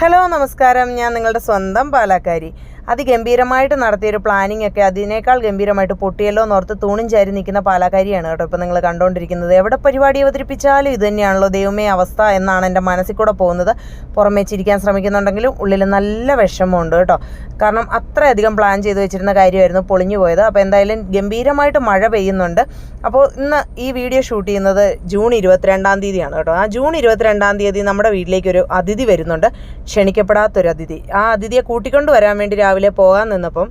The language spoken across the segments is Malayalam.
ഹലോ നമസ്കാരം. ഞാൻ നിങ്ങളുടെ സ്വന്തം പാലാക്കാരി. അതിഗംഭീരമായിട്ട് നടത്തിയൊരു പ്ലാനിങ് ഒക്കെ അതിനേക്കാൾ ഗംഭീരമായിട്ട് പൊട്ടിയല്ലോ എന്നോർത്ത് തൂണും ചാരി നിൽക്കുന്ന പാലാക്കാരിയാണ് കേട്ടോ ഇപ്പോൾ നിങ്ങൾ കണ്ടുകൊണ്ടിരിക്കുന്നത് എവിടെ പരിപാടി അവതരിപ്പിച്ചാലും ഇത് തന്നെയാണല്ലോ ദൈവമേ അവസ്ഥ എന്നാണ് എന്റെ മനസ്സിൽ കൂടെ പോകുന്നത്. പുറമേ ചിരിക്കാൻ ശ്രമിക്കുന്നുണ്ടെങ്കിലും ഉള്ളിൽ നല്ല വിഷമമുണ്ട് കേട്ടോ. കാരണം അത്രയധികം പ്ലാൻ ചെയ്ത് വെച്ചിരുന്ന കാര്യമായിരുന്നു പൊളിഞ്ഞു പോയത്. അപ്പോൾ എന്തായാലും ഗംഭീരമായിട്ട് മഴ പെയ്യുന്നുണ്ട്. അപ്പോൾ ഇന്ന് ഈ വീഡിയോ ഷൂട്ട് ചെയ്യുന്നത് ജൂൺ ഇരുപത്തിരണ്ടാം തീയതിയാണ് കേട്ടോ. ആ ജൂൺ ഇരുപത്തിരണ്ടാം തീയതി നമ്മുടെ വീട്ടിലേക്ക് ഒരു അതിഥി വരുന്നുണ്ട്. ക്ഷണിക്കപ്പെടാത്തൊരു അതിഥി. ആ അതിഥിയെ കൂട്ടിക്കൊണ്ട് വരാൻ വേണ്ടി രാവിലെ പോകാൻ നിന്നപ്പം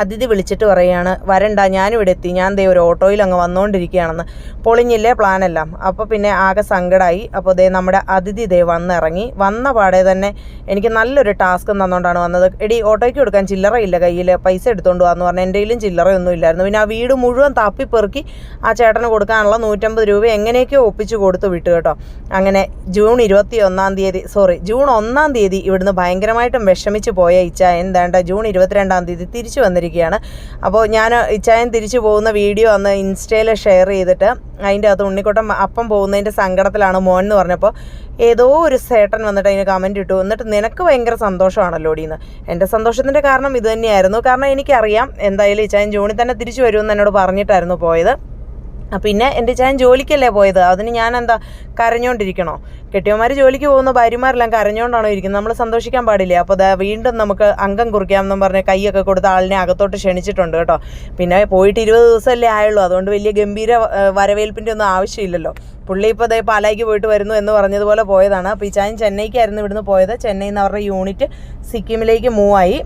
അതിഥി വിളിച്ചിട്ട് പറയുകയാണ് വരണ്ട ഞാനിവിടെ എത്തി. ഞാൻ ദേ ഒരു ഓട്ടോയിൽ അങ്ങ് വന്നുകൊണ്ടിരിക്കുകയാണെന്ന് പൊളിഞ്ഞില്ലേ പ്ലാനെല്ലാം. അപ്പോൾ പിന്നെ ആകെ സങ്കടമായി അപ്പോൾ ദേ നമ്മുടെ അതിഥി ദേ വന്നിറങ്ങി. വന്ന പാടെ തന്നെ എനിക്ക് നല്ലൊരു ടാസ്ക് തന്നുകൊണ്ടാണ് വന്നത്. എടി ഓട്ടോയ്ക്ക് കൊടുക്കാൻ ചില്ലറയില്ല കയ്യിൽ പൈസ എടുത്തുകൊണ്ട് വന്നു പറഞ്ഞു എന്റെ കയ്യിലും ചില്ലറയൊന്നും ഇല്ലായിരുന്നു. പിന്നെ ആ വീട് മുഴുവൻ തപ്പിപ്പെറുക്കി ആ ചേട്ടന് കൊടുക്കാനുള്ള നൂറ്റമ്പത് രൂപ എങ്ങനെയൊക്കെയോ ഒപ്പിച്ച് കൊടുത്തു വിട്ടു കേട്ടോ. അങ്ങനെ ജൂൺ ഇരുപത്തി ഒന്നാം തീയതി സോറി ജൂൺ ഒന്നാം തീയതി ഇവിടുന്ന് ഭയങ്കരമായിട്ടും വിഷമിച്ച് പോയ ഇച്ച എന്താണ്ട ജൂൺ ഇരുപത്തിരണ്ടാം തീയതി തിരിച്ചു വന്നിരിക്കുകയാണ്. അപ്പോൾ ഞാൻ ഇച്ചായൻ തിരിച്ചു പോകുന്ന വീഡിയോ അന്ന് ഇൻസ്റ്റയിൽ ഷെയർ ചെയ്തിട്ട് അതിന്റെ അകത്ത് ഉണ്ണിക്കോട്ടം അപ്പം പോകുന്നതിന്റെ സങ്കടത്തിലാണ് മോൻ എന്ന് പറഞ്ഞപ്പോൾ ഏതോ ഒരു സേട്ടൻ വന്നിട്ട് അതിന് കമന്റ് ഇട്ടു. എന്നിട്ട് നിനക്ക് ഭയങ്കര സന്തോഷമാണല്ലോ ഡീന്ന്. എന്റെ സന്തോഷത്തിന്റെ കാരണം ഇത് തന്നെയായിരുന്നു. കാരണം എനിക്കറിയാം എന്തായാലും ഇച്ചായൻ ജൂണിൽ തന്നെ തിരിച്ചു വരുമെന്ന് എന്നോട് പറഞ്ഞിട്ടായിരുന്നു പോയത്. പിന്നെ എന്റെ ചായൻ ജോലിക്കല്ലേ പോയത്? അതിന് ഞാൻ എന്താ കരഞ്ഞോണ്ടിരിക്കണോ? കെട്ടിയന്മാർ ജോലിക്ക് പോകുന്ന ഭാര്യമാരെല്ലാം കരഞ്ഞോണ്ടാണോ ഇരിക്കുന്നത്? നമ്മൾ സന്തോഷിക്കാൻ പാടില്ല? അപ്പോൾ ദാ വീണ്ടും നമുക്ക് അംഗം കുറിക്കാമെന്നും പറഞ്ഞ് കൈയൊക്കെ കൊടുത്ത് ആളിനെ അകത്തോട്ട് ക്ഷണിച്ചിട്ടുണ്ട് കേട്ടോ. പിന്നെ പോയിട്ട് ഇരുപത് ദിവസമല്ലേ ആയുള്ളൂ. അതുകൊണ്ട് വലിയ ഗംഭീര വരവേൽപ്പിന്റെ ഒന്നും ആവശ്യമില്ലല്ലോ. പുള്ളി ഇപ്പോൾ ദേ പാലായിക്ക് പോയിട്ട് വരുന്നു എന്ന് പറഞ്ഞതുപോലെ പോയതാണ്. അപ്പോൾ ഈ ചായൻ ചെന്നൈക്കായിരുന്നു ഇവിടുന്ന് പോയത്. ചെന്നൈയിൽ അവരുടെ യൂണിറ്റ് സിക്കിമിലേക്ക് മൂവായി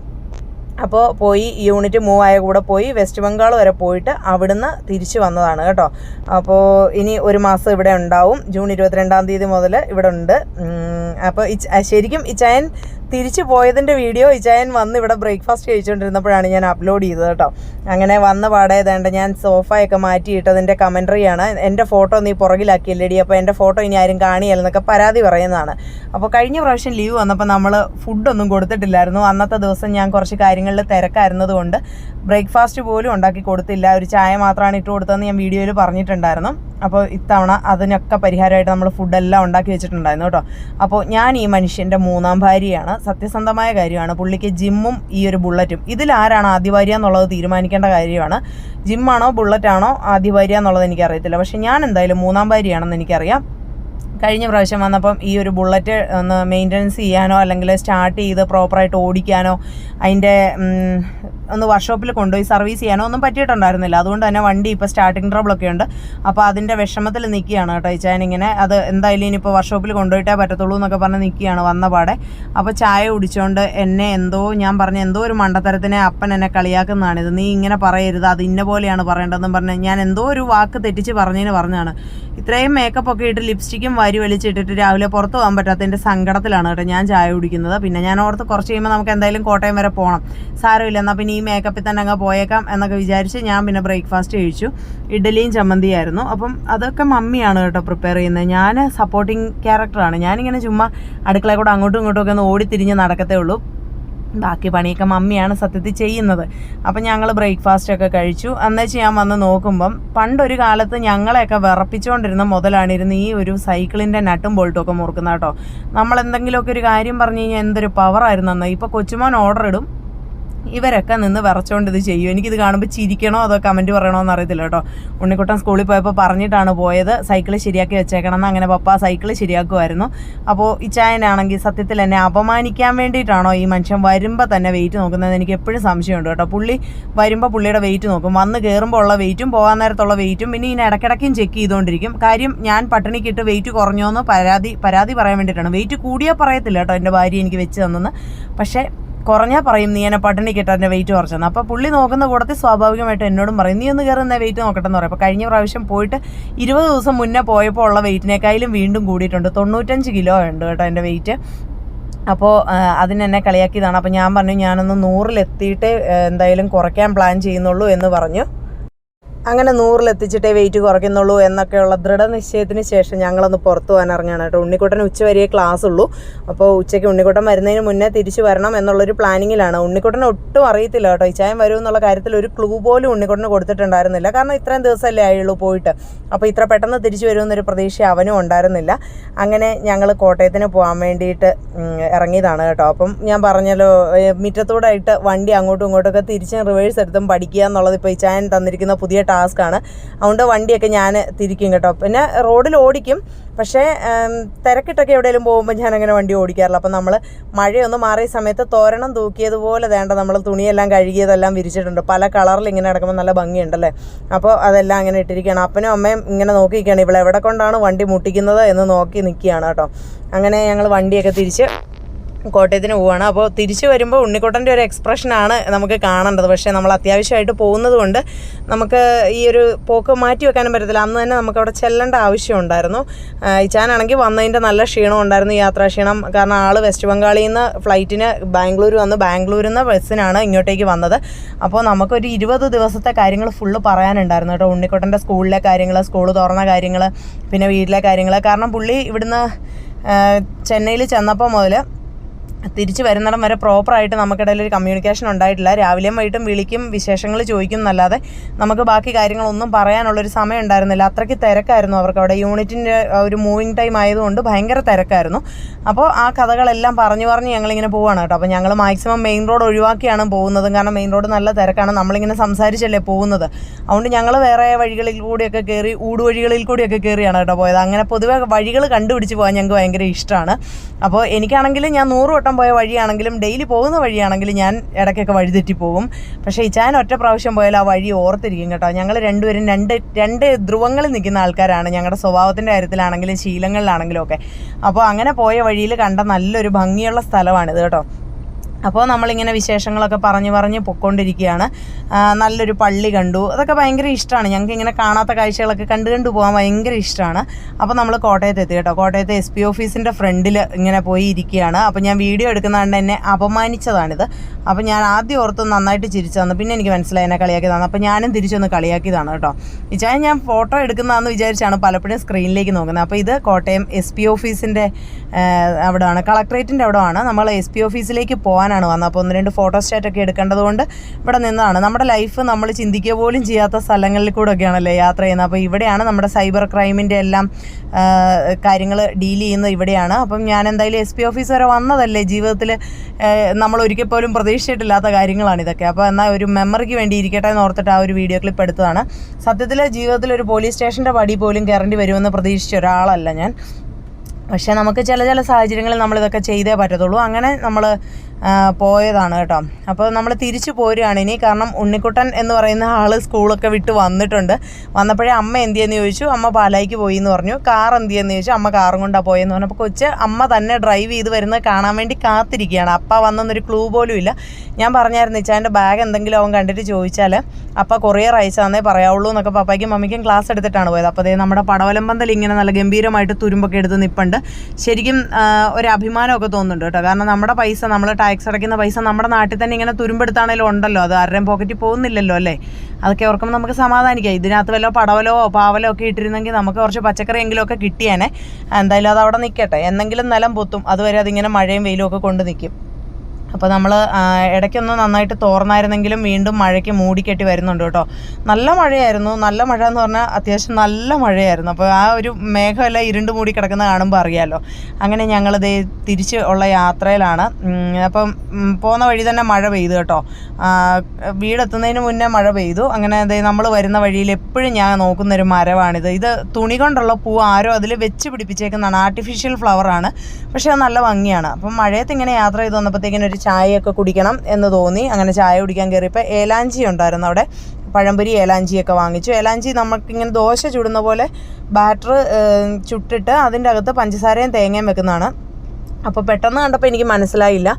അപ്പോൾ പോയി യൂണിറ്റ് മൂവ് ആയ കൂടെ പോയി വെസ്റ്റ് ബംഗാൾ വരെ പോയിട്ട് അവിടുന്ന് തിരിച്ചു വന്നതാണ് കേട്ടോ. അപ്പോൾ ഇനി ഒരു മാസം ഇവിടെ ഉണ്ടാവും. ജൂൺ ഇരുപത്തിരണ്ടാം തീയതി മുതൽ ഇവിടെ ഉണ്ട്. അപ്പോൾ ശരിക്കും ഇച്ചായൻ തിരിച്ചു പോയതിന്റെ വീഡിയോ വിജയൻ വന്ന് ഇവിടെ ബ്രേക്ക്ഫാസ്റ്റ് കഴിച്ചുകൊണ്ടിരുന്നപ്പോഴാണ് ഞാൻ അപ്ലോഡ് ചെയ്തത് കേട്ടോ. അങ്ങനെ വന്ന പാടെ ഞാൻ സോഫയൊക്കെ മാറ്റിയിട്ടതിന്റെ കമൻട്രിയാണ് എന്റെ ഫോട്ടോ നീ പുറകിലാക്കിയില്ലേടി? അപ്പോൾ എന്റെ ഫോട്ടോ ഇനി ആരും കാണിയല്ലെന്നൊക്കെ പരാതി പറയുന്നതാണ്. അപ്പോൾ കഴിഞ്ഞ പ്രാവശ്യം ലീവ് വന്നപ്പോൾ നമ്മൾ ഫുഡൊന്നും കൊടുത്തിട്ടില്ലായിരുന്നു. അന്നത്തെ ദിവസം ഞാൻ കുറച്ച് കാര്യങ്ങളിൽ തിരക്കായിരുന്നതുകൊണ്ട് ബ്രേക്ക്ഫാസ്റ്റ് പോലും ഉണ്ടാക്കി കൊടുത്തില്ല. ഒരു ചായ മാത്രമാണ് ഇട്ട് കൊടുത്തതെന്ന് ഞാൻ വീഡിയോയിൽ പറഞ്ഞിട്ടുണ്ടായിരുന്നു. അപ്പോൾ ഇത്തവണ അതിനൊക്കെ പരിഹാരമായിട്ട് നമ്മൾ ഫുഡെല്ലാം ഉണ്ടാക്കി വെച്ചിട്ടുണ്ടായിരുന്നു കേട്ടോ. അപ്പോൾ ഞാൻ ഈ മനുഷ്യന്റെ മൂന്നാം ഭാര്യയാണ്. സത്യസന്ധമായ കാര്യമാണ്. പുള്ളിക്ക് ജിമ്മും ഈ ഒരു ബുള്ളറ്റും. ഇതിലാരാണ് ആരാണ് ഭാര്യ എന്നുള്ളത് തീരുമാനിക്കേണ്ട കാര്യമാണ്. ജിമ്മാണോ ബുള്ളറ്റാണോ ആദ്യഭാര്യ എന്നുള്ളത് എനിക്കറിയത്തില്ല. പക്ഷേ ഞാൻ എന്തായാലും മൂന്നാം ഭാര്യയാണെന്ന് എനിക്കറിയാം. കഴിഞ്ഞ പ്രാവശ്യം വന്നപ്പം ഈ ഒരു ബുള്ളറ്റ് ഒന്ന് മെയിന്റനൻസ് ചെയ്യാനോ അല്ലെങ്കിൽ സ്റ്റാർട്ട് ചെയ്ത് പ്രോപ്പറായിട്ട് ഓടിക്കാനോ അതിന്റെ ഒന്ന് വർക്ക്ഷോപ്പിൽ കൊണ്ടുപോയി സർവീസ് ചെയ്യാനോ ഒന്നും പറ്റിയിട്ടുണ്ടായിരുന്നില്ല. അതുകൊണ്ട് തന്നെ വണ്ടി ഇപ്പോൾ സ്റ്റാർട്ടിങ് ട്രബിളൊക്കെ ഉണ്ട്. അപ്പോൾ അതിന്റെ വിഷമത്തിൽ നിൽക്കുകയാണ് കേട്ടോ ഇച്ചാൻ ഇങ്ങനെ. അത് എന്തായാലും ഇനിയിപ്പോൾ വർക്ക്ഷോപ്പിൽ കൊണ്ടുപോയിട്ടേ പറ്റത്തുള്ളൂ എന്നൊക്കെ പറഞ്ഞ് നിൽക്കുകയാണ് വന്ന പാടെ. അപ്പോൾ ചായ കുടിച്ചുകൊണ്ട് എന്നെ എന്തോ ഞാൻ പറഞ്ഞ എന്തോ ഒരു മണ്ടത്തരത്തിനെ അപ്പൻ എന്നെ കളിയാക്കുന്നതാണ് ഇത് നീ ഇങ്ങനെ പറയരുത് അത് ഇന്ന പോലെയാണ് പറയേണ്ടതെന്ന് പറഞ്ഞ് ഞാൻ എന്തോ ഒരു വാക്ക് തെറ്റിച്ച് പറഞ്ഞതിന് പറഞ്ഞാണ്. ഇത്രയും മേക്കപ്പ് ഒക്കെ ഇട്ട് ലിപ്സ്റ്റിക്കും വാരി വലിച്ചിട്ടിട്ട് രാവിലെ പുറത്ത് പോകാൻ പറ്റാത്തതിന്റെ സങ്കടത്തിലാണ് കേട്ടോ ഞാൻ ചായ കുടിക്കുന്നത്. പിന്നെ ഞാൻ ഓർത്ത് കുറച്ച് കഴിയുമ്പോൾ നമുക്ക് എന്തായാലും കോട്ടയം വരെ പോകണം സാരമില്ല എന്നാൽ പിന്നെ ഈ മേക്കപ്പിൽ തന്നെ അങ്ങ് പോയേക്കാം എന്നൊക്കെ വിചാരിച്ച് ഞാൻ പിന്നെ ബ്രേക്ക്ഫാസ്റ്റ് കഴിച്ചു. ഇഡലിയും ചമ്മന്തിയായിരുന്നു. അപ്പം അതൊക്കെ മമ്മിയാണ് കേട്ടോ പ്രിപ്പയർ ചെയ്യുന്നത്. ഞാൻ സപ്പോർട്ടിങ് ക്യാരക്ടറാണ് ഞാനിങ്ങനെ ചുമ്മാ അടുക്കളയിൽ കൂടെ അങ്ങോട്ടും ഇങ്ങോട്ടും ഒക്കെ ഒന്ന് ഓടിത്തിരിഞ്ഞ് നടക്കത്തേ ഉള്ളൂ. ബാക്കി പണിയൊക്കെ മമ്മിയാണ് സത്യത്തിൽ ചെയ്യുന്നത്. അപ്പം ഞങ്ങൾ ബ്രേക്ക്ഫാസ്റ്റൊക്കെ കഴിച്ചു. അന്നേച്ച് ഞാൻ വന്ന് നോക്കുമ്പം പണ്ടൊരു കാലത്ത് ഞങ്ങളെയൊക്കെ വിറപ്പിച്ചുകൊണ്ടിരുന്ന മുതലാണിരുന്ന് ഈ ഒരു സൈക്കിളിന്റെ നട്ടും ബോൾട്ടും ഒക്കെ മുറുക്കുന്ന കേട്ടോ. നമ്മൾ എന്തെങ്കിലുമൊക്കെ ഒരു കാര്യം പറഞ്ഞു കഴിഞ്ഞാൽ എന്തൊരു പവറായിരുന്നു അന്ന്. ഇപ്പോൾ കൊച്ചുമോൻ ഓർഡർ ഇടും. ഇവരൊക്കെ നിന്ന് വിറച്ചുകൊണ്ട് ഇത് ചെയ്യും. എനിക്കിത് കാണുമ്പോൾ ചിരിക്കണോ അതോ കമന്റ് പറയണോ എന്ന് അറിയത്തില്ല കേട്ടോ. ഉണ്ണിക്കുട്ടൻ സ്കൂളിൽ പോയപ്പോൾ പറഞ്ഞിട്ടാണ് പോയത്. സൈക്കിൾ ശരിയാക്കി വെച്ചേക്കണം എന്ന് അങ്ങനെ പപ്പ സൈക്കിൾ ശരിയാക്കുമായിരുന്നു അപ്പോൾ ഇച്ചായനാണെങ്കിൽ സത്യത്തിൽ എന്നെ അപമാനിക്കാൻ വേണ്ടിയിട്ടാണോ ഈ മനുഷ്യൻ വരുമ്പോൾ തന്നെ വെയിറ്റ് നോക്കുന്നത്? എനിക്ക് എപ്പോഴും സംശയമുണ്ട് കേട്ടോ. പുള്ളി വരുമ്പോൾ പുള്ളിയുടെ വെയിറ്റ് നോക്കും. വന്ന് കയറുമ്പോൾ ഉള്ള വെയിറ്റും പോകാൻ നേരത്തുള്ള വെയിറ്റും പിന്നെ ഇനി ഇടയ്ക്കിടയ്ക്കും ചെക്ക് ചെയ്തുകൊണ്ടിരിക്കും കാര്യം ഞാൻ പട്ടിണിക്കിട്ട് വെയിറ്റ് കുറഞ്ഞോ എന്ന് പരാതി പരാതി പറയാൻ വേണ്ടിയിട്ടാണ്. വെയിറ്റ് കൂടിയാൽ പറയത്തില്ല കേട്ടോ എന്റെ ഭാര്യ എനിക്ക് വെച്ച് തന്നെന്ന്. പക്ഷേ കുറഞ്ഞാൽ പറയും നീ എന്നെ പട്ടിണി കിട്ടാൻ എന്റെ വെയിറ്റ് കുറച്ചെന്ന്. അപ്പോൾ പുള്ളി നോക്കുന്ന കൂടത്തിൽ സ്വാഭാവികമായിട്ട് എന്നോടും പറയും നീ ഒന്ന് കയറി എന്നാൽ വെയിറ്റ് നോക്കട്ടെന്ന് പറയും. അപ്പോൾ കഴിഞ്ഞ പ്രാവശ്യം പോയിട്ട് ഇരുപത് ദിവസം മുന്നേ പോയപ്പോൾ ഉള്ള വെയിറ്റിനേക്കാളും വീണ്ടും കൂടിയിട്ടുണ്ട്. തൊണ്ണൂറ്റഞ്ച് കിലോ ഉണ്ട് കേട്ടോ എന്റെ വെയിറ്റ് അപ്പോൾ അതിനെന്നെ കളിയാക്കിയതാണ്. അപ്പോൾ ഞാൻ പറഞ്ഞു ഞാനൊന്ന് നൂറിലെത്തിയിട്ടേ എന്തായാലും കുറയ്ക്കാൻ പ്ലാൻ ചെയ്യുന്നുള്ളൂ എന്ന് പറഞ്ഞു. അങ്ങനെ നൂറിലെത്തിച്ചിട്ടേ വെയിറ്റ് കുറയ്ക്കുന്നുള്ളൂ എന്നൊക്കെയുള്ള ദൃഢനിശ്ചയത്തിന് ശേഷം ഞങ്ങളൊന്ന് പുറത്തു പോകാൻ ഇറങ്ങുകയാണ് കേട്ടോ. ഉണ്ണിക്കുട്ടൻ ഉച്ച വരെയേ ക്ലാസ് ഉള്ളൂ. അപ്പോൾ ഉച്ചയ്ക്ക് ഉണ്ണിക്കുട്ടൻ വരുന്നതിന് മുന്നേ തിരിച്ചു വരണം എന്നുള്ളൊരു പ്ലാനിങ്ങിലാണ് ഉണ്ണിക്കുട്ടനെ ഒട്ടും അറിയത്തില്ല കേട്ടോ. ഈ ചായം വരും എന്നുള്ള കാര്യത്തിൽ ഒരു ക്ലൂ പോലും ഉണ്ണിക്കുട്ടന് കൊടുത്തിട്ടുണ്ടായിരുന്നില്ല. കാരണം ഇത്രയും ദിവസമല്ലേ ആയുള്ളൂ പോയിട്ട്. അപ്പോൾ ഇത്ര പെട്ടെന്ന് തിരിച്ചു വരുമെന്നൊരു പ്രതീക്ഷ അവനും ഉണ്ടായിരുന്നില്ല. അങ്ങനെ ഞങ്ങൾ കോട്ടയത്തിന് പോകാൻ വേണ്ടിയിട്ട് ഇറങ്ങിയതാണ് കേട്ടോ. അപ്പം ഞാൻ പറഞ്ഞല്ലോ മിറ്റത്തോടായിട്ട് വണ്ടി അങ്ങോട്ടും ഇങ്ങോട്ടൊക്കെ തിരിച്ച് റിവേഴ്സ് എടുത്തും പഠിക്കുക എന്നുള്ളത് ഇപ്പോൾ ഈ ചായൻ തന്നിരിക്കുന്ന പുതിയ ടാസ്ക്കാണ്. അതുകൊണ്ട് വണ്ടിയൊക്കെ ഞാൻ തിരിക്കും കേട്ടോ. പിന്നെ റോഡിൽ ഓടിക്കും. പക്ഷേ തിരക്കിട്ടൊക്കെ എവിടെയെങ്കിലും പോകുമ്പോൾ ഞാൻ അങ്ങനെ വണ്ടി ഓടിക്കാറില്ല. അപ്പം നമ്മൾ മഴയൊന്നും മാറിയ സമയത്ത് തോരണം തൂക്കിയതുപോലെ വേണ്ട. നമ്മൾ തുണിയെല്ലാം കഴുകിയതെല്ലാം വിരിച്ചിട്ടുണ്ട്. പല കളറിൽ ഇങ്ങനെ നടക്കുമ്പോൾ നല്ല ഭംഗിയുണ്ടല്ലേ? അപ്പോൾ അതെല്ലാം അങ്ങനെ ഇട്ടിരിക്കുകയാണ്. അപ്പനും അമ്മയും ഇങ്ങനെ നോക്കിയിരിക്കുകയാണ്. ഇവിടെ എവിടെ കൊണ്ടാണ് വണ്ടി മുട്ടിക്കുന്നത് എന്ന് നോക്കി നിൽക്കുകയാണ് കേട്ടോ. അങ്ങനെ ഞങ്ങൾ വണ്ടിയൊക്കെ തിരിച്ച് കോട്ടയത്തിന് പോവുകയാണ് അപ്പോൾ തിരിച്ചു വരുമ്പോൾ ഉണ്ണിക്കുട്ടന്റെ ഒരു എക്സ്പ്രഷനാണ് നമുക്ക് കാണേണ്ടത്. പക്ഷേ നമ്മൾ അത്യാവശ്യമായിട്ട് പോകുന്നത് കൊണ്ട് നമുക്ക് ഈ ഒരു പോക്ക് മാറ്റി വെക്കാനും പറ്റത്തില്ല. അന്ന് തന്നെ നമുക്ക് അവിടെ ചെല്ലേണ്ട ആവശ്യം ഉണ്ടായിരുന്നു. ഇച്ചാനാണെങ്കിൽ വന്നതിന്റെ നല്ല ക്ഷീണം ഉണ്ടായിരുന്നു യാത്രാ ക്ഷീണം. കാരണം ആൾ വെസ്റ്റ് ബംഗാളിൽ നിന്ന് ഫ്ലൈറ്റിന് ബാംഗ്ലൂർ വന്ന് ബാംഗ്ലൂരിൽ നിന്ന് ബസ്സിനാണ് ഇങ്ങോട്ടേക്ക് വന്നത്. അപ്പോൾ നമുക്കൊരു ഇരുപത് ദിവസത്തെ കാര്യങ്ങൾ ഫുള്ള് പറയാനുണ്ടായിരുന്നു കേട്ടോ. ഉണ്ണിക്കുട്ടന്റെ സ്കൂളിലെ കാര്യങ്ങൾ സ്കൂൾ തുറന്ന കാര്യങ്ങൾ പിന്നെ വീട്ടിലെ കാര്യങ്ങൾ കാരണം പുള്ളി ഇവിടുന്ന് ചെന്നൈയിൽ ചെന്നപ്പോൾ മുതൽ തിരിച്ച് വരുന്നിടം വരെ പ്രോപ്പറായിട്ട് നമുക്കിടയിൽ ഒരു കമ്മ്യൂണിക്കേഷൻ ഉണ്ടായിട്ടില്ല. രാവിലെയും വൈകിട്ടും വിളിക്കും വിശേഷങ്ങൾ ചോദിക്കും എന്നല്ലാതെ നമുക്ക് ബാക്കി കാര്യങ്ങളൊന്നും പറയാനുള്ളൊരു സമയം ഉണ്ടായിരുന്നില്ല. അത്രയ്ക്ക് തിരക്കായിരുന്നു അവർക്ക് അവിടെ. യൂണിറ്റിന്റെ ഒരു മൂവിങ് ടൈം ആയതുകൊണ്ട് ഭയങ്കര തിരക്കായിരുന്നു. അപ്പോൾ ആ കഥകളെല്ലാം പറഞ്ഞു പറഞ്ഞ് ഞങ്ങളിങ്ങനെ പോവാണ് കേട്ടോ. അപ്പോൾ ഞങ്ങൾ മാക്സിമം മെയിൻ റോഡ് ഒഴിവാക്കിയാണ് പോകുന്നത്. കാരണം മെയിൻ റോഡ് നല്ല തിരക്കാണ്. നമ്മളിങ്ങനെ സംസാരിച്ചല്ലേ പോകുന്നത്. അതുകൊണ്ട് ഞങ്ങൾ വേറെ വഴികളിൽ കൂടിയൊക്കെ കയറി ഊടുവഴികളിൽ കൂടിയൊക്കെ കയറിയാണ് കേട്ടോ പോയത്. അങ്ങനെ പൊതുവെ വഴികൾ കണ്ടുപിടിച്ച് പോകാൻ ഞങ്ങൾക്ക് ഭയങ്കര ഇഷ്ടമാണ്. അപ്പോൾ എനിക്കാണെങ്കിൽ ഞാൻ നൂറ് വട്ടം പോയ വഴിയാണെങ്കിലും ഡെയിലി പോകുന്ന വഴിയാണെങ്കിലും ഞാൻ ഇടയ്ക്കൊക്കെ വഴിതെറ്റി പോകും. പക്ഷേ ഇച്ചാൻ ഒറ്റ പ്രാവശ്യം പോയാൽ ആ വഴി ഓർത്തിരിക്കും കേട്ടോ. ഞങ്ങൾ രണ്ടുപേരും രണ്ട് രണ്ട് ധ്രുവങ്ങളിൽ നിൽക്കുന്ന ആൾക്കാരാണ്. ഞങ്ങളുടെ സ്വഭാവത്തിന്റെ കാര്യത്തിലാണെങ്കിലും ശീലങ്ങളിലാണെങ്കിലും ഒക്കെ അപ്പോൾ അങ്ങനെ പോയ വഴിയിൽ കണ്ട നല്ലൊരു ഭംഗിയുള്ള സ്ഥലമാണിത് കേട്ടോ. അപ്പോൾ നമ്മളിങ്ങനെ വിശേഷങ്ങളൊക്കെ പറഞ്ഞു പറഞ്ഞ് പൊക്കോണ്ടിരിക്കുകയാണ്. നല്ലൊരു പള്ളി കണ്ടു. അതൊക്കെ ഭയങ്കര ഇഷ്ടമാണ് ഞങ്ങൾക്ക് ഇങ്ങനെ കാണാത്ത കാഴ്ചകളൊക്കെ കണ്ടു കണ്ടു പോകാൻ ഭയങ്കര ഇഷ്ടമാണ് അപ്പോൾ നമ്മൾ കോട്ടയത്ത് എത്തി കേട്ടോ. കോട്ടയത്ത് എസ് പി ഓഫീസിന്റെ ഫ്രണ്ടിൽ ഇങ്ങനെ പോയി ഇരിക്കുകയാണ്. അപ്പോൾ ഞാൻ വീഡിയോ എടുക്കുന്നതുകൊണ്ട് എന്നെ അപമാനിച്ചതാണിത്. അപ്പോൾ ഞാൻ ആദ്യം ഓർത്ത് നന്നായിട്ട് ചിരിച്ചു തന്നു. പിന്നെ എനിക്ക് മനസ്സിലായി എന്നെ കളിയാക്കിയതാണ് അപ്പോൾ ഞാനും തിരിച്ചൊന്ന് കളിയാക്കിയതാണ് കേട്ടോ. ഇച്ചായ ഞാൻ ഫോട്ടോ എടുക്കുന്നതെന്ന് വിചാരിച്ചാണ് പലപ്പോഴും സ്ക്രീനിലേക്ക് നോക്കുന്നത്. അപ്പോൾ ഇത് കോട്ടയം എസ് പി ഓഫീസിന്റെ അവിടെയാണ്. കളക്ട്രേറ്റിന്റെ അവിടെയാണ്. നമ്മൾ എസ് പി ഓഫീസിലേക്ക് പോകാനാണ് വന്നത്. അപ്പോൾ ഒന്ന് രണ്ട് ഫോട്ടോ സ്റ്റാറ്റൊക്കെ എടുക്കേണ്ടതുകൊണ്ട് ഇവിടെ നിന്നാണ്. നമ്മുടെ ലൈഫ് നമ്മൾ ചിന്തിക്കുക പോലും ചെയ്യാത്ത സ്ഥലങ്ങളിൽ കൂടെ ഒക്കെയാണല്ലേ യാത്ര ചെയ്യുന്നത്. അപ്പോൾ ഇവിടെയാണ് നമ്മുടെ സൈബർ ക്രൈമിന്റെ എല്ലാം കാര്യങ്ങൾ ഡീൽ ചെയ്യുന്നത് ഇവിടെയാണ്. അപ്പം ഞാൻ എന്തായാലും എസ് പി ഓഫീസ് വരെ വന്നതല്ലേ ജീവിതത്തിൽ നമ്മൾ ഒരിക്കൽ പോലും പ്രതീക്ഷിച്ചിട്ടില്ലാത്ത കാര്യങ്ങളാണ് ഇതൊക്കെ. അപ്പോൾ എന്നാൽ ഒരു മെമ്മറിക്ക് വേണ്ടി ഇരിക്കട്ടെ എന്ന് ഓർത്തിട്ട് ആ ഒരു വീഡിയോ ക്ലിപ്പ് എടുത്തതാണ്. സത്യത്തിൽ ജീവിതത്തിൽ ഒരു പോലീസ് സ്റ്റേഷന്റെ പടി പോലും കയറേണ്ടി വരുമെന്ന് പ്രതീക്ഷിച്ച ഒരാളല്ല ഞാൻ. പക്ഷേ നമുക്ക് ചില ചില സാഹചര്യങ്ങളിൽ നമ്മളിതൊക്കെ ചെയ്തേ പറ്റത്തുള്ളൂ. അങ്ങനെ നമ്മൾ പോയതാണ് കേട്ടോ. അപ്പോൾ നമ്മൾ തിരിച്ചു പോരുകയാണ് ഇനി. കാരണം ഉണ്ണിക്കുട്ടൻ എന്ന് പറയുന്ന ആൾ സ്കൂളൊക്കെ വിട്ട് വന്നിട്ടുണ്ട്. വന്നപ്പോഴേ അമ്മ എന്ത് ചെയ്യുന്നു ചോദിച്ചു. അമ്മ പാലായിക്ക് പോയി എന്ന് പറഞ്ഞു. കാർ എന്ത് ചെയ്യുന്നു ചോദിച്ചു. അമ്മ കാറും കൊണ്ടാണ് പോയെന്ന് പറഞ്ഞു. അപ്പോൾ കൊച്ച് അമ്മ തന്നെ ഡ്രൈവ് ചെയ്ത് വരുന്നത് കാണാൻ വേണ്ടി കാത്തിരിക്കുകയാണ്. അപ്പ വന്നൊന്നൊരു ക്ലൂ പോലും ഇല്ല. ഞാൻ പറഞ്ഞായിരുന്നു ഇച്ചാന്റെ ബാഗ് എന്തെങ്കിലും അവൻ കണ്ടിട്ട് ചോദിച്ചാൽ അപ്പ കൊറിയർ അയച്ചാന്നേ പറയാവുള്ളൂ എന്നൊക്കെ പപ്പായ്ക്കും മമ്മിക്കും ക്ലാസ് എടുത്തിട്ടാണ് പോയത്. അപ്പോൾ അതേ നമ്മുടെ പടവലം പടവലമ്പന്തൽ ഇങ്ങനെ നല്ല ഗംഭീരമായിട്ട് തുരുമ്പൊക്കെ എടുത്ത് നിൽപ്പുണ്ട് ശരിക്കും ഒരു അഭിമാനമൊക്കെ തോന്നുന്നുണ്ട് കേട്ടോ. കാരണം നമ്മുടെ പൈസ നമ്മൾ ടാക്സ് അടയ്ക്കുന്ന പൈസ നമ്മുടെ നാട്ടിൽ തന്നെ ഇങ്ങനെ തുരുമ്പെടുത്താണേലും ഉണ്ടല്ലോ. അത് ആരുടെയും പോക്കറ്റിൽ പോകുന്നില്ലല്ലോ അല്ലേ? അതൊക്കെ ഓർക്കുമ്പോൾ നമുക്ക് സമാധാനിക്കാം. ഇതിനകത്ത് വല്ല പടവലോ പാവലോ ഒക്കെ ഇട്ടിരുന്നെങ്കിൽ നമുക്ക് കുറച്ച് പച്ചക്കറിയെങ്കിലും ഒക്കെ കിട്ടിയേനെ. എന്തായാലും അത് അവിടെ നിൽക്കട്ടെ എന്തെങ്കിലും നിലം പൊത്തും. അതുവരെ അതിങ്ങനെ മഴയും വെയിലും ഒക്കെ കൊണ്ട് നിൽക്കും അപ്പോൾ നമ്മൾ ഇടയ്ക്കൊന്ന് നന്നായിട്ട് തോർന്നായിരുന്നെങ്കിലും വീണ്ടും മഴയ്ക്ക് മൂടിക്കെട്ടി വരുന്നുണ്ട് കേട്ടോ. നല്ല മഴയായിരുന്നു. നല്ല മഴ എന്ന് പറഞ്ഞാൽ അത്യാവശ്യം നല്ല മഴയായിരുന്നു. അപ്പോൾ ആ ഒരു മേഘമെല്ലാം ഇരുണ്ട് മൂടി കിടക്കുന്ന കാണുമ്പോൾ അറിയാമല്ലോ അങ്ങനെ ഞങ്ങൾ ദേ തിരിച്ച് ഉള്ള യാത്രയിലാണ്. അപ്പം പോകുന്ന വഴി തന്നെ മഴ പെയ്തു കേട്ടോ. വീടെത്തുന്നതിന് മുന്നേ മഴ പെയ്തു. അങ്ങനെ ദേ നമ്മൾ വരുന്ന വഴിയിൽ എപ്പോഴും ഞാൻ നോക്കുന്നൊരു മരമാണിത്. ഇത് തുണി കൊണ്ടുള്ള പൂ ആരോ അതിൽ വെച്ച് പിടിപ്പിച്ചേക്കുന്നതാണ്. ആർട്ടിഫിഷ്യൽ ഫ്ലവറാണ് പക്ഷേ അത് നല്ല ഭംഗിയാണ്. അപ്പം മഴയത്ത് ഇങ്ങനെ യാത്ര ചെയ്ത് വന്നപ്പോഴത്തേക്കിനൊരു ചായയൊക്കെ കുടിക്കണം എന്ന് തോന്നി. അങ്ങനെ ചായ കുടിക്കാൻ കയറിയപ്പോൾ ഏലാഞ്ചി ഉണ്ടായിരുന്നു അവിടെ. പഴംപൊരി ഏലാഞ്ചിയൊക്കെ വാങ്ങിച്ചു. ഏലാഞ്ചി നമുക്കിങ്ങനെ ദോശ ചുടുന്ന പോലെ ബാറ്റർ ചുട്ടിട്ട് അതിന്റെ അകത്ത് പഞ്ചസാരയും തേങ്ങയും വെക്കുന്നതാണ്. അപ്പോൾ പെട്ടെന്ന് കണ്ടപ്പോൾ എനിക്ക് മനസ്സിലായില്ല.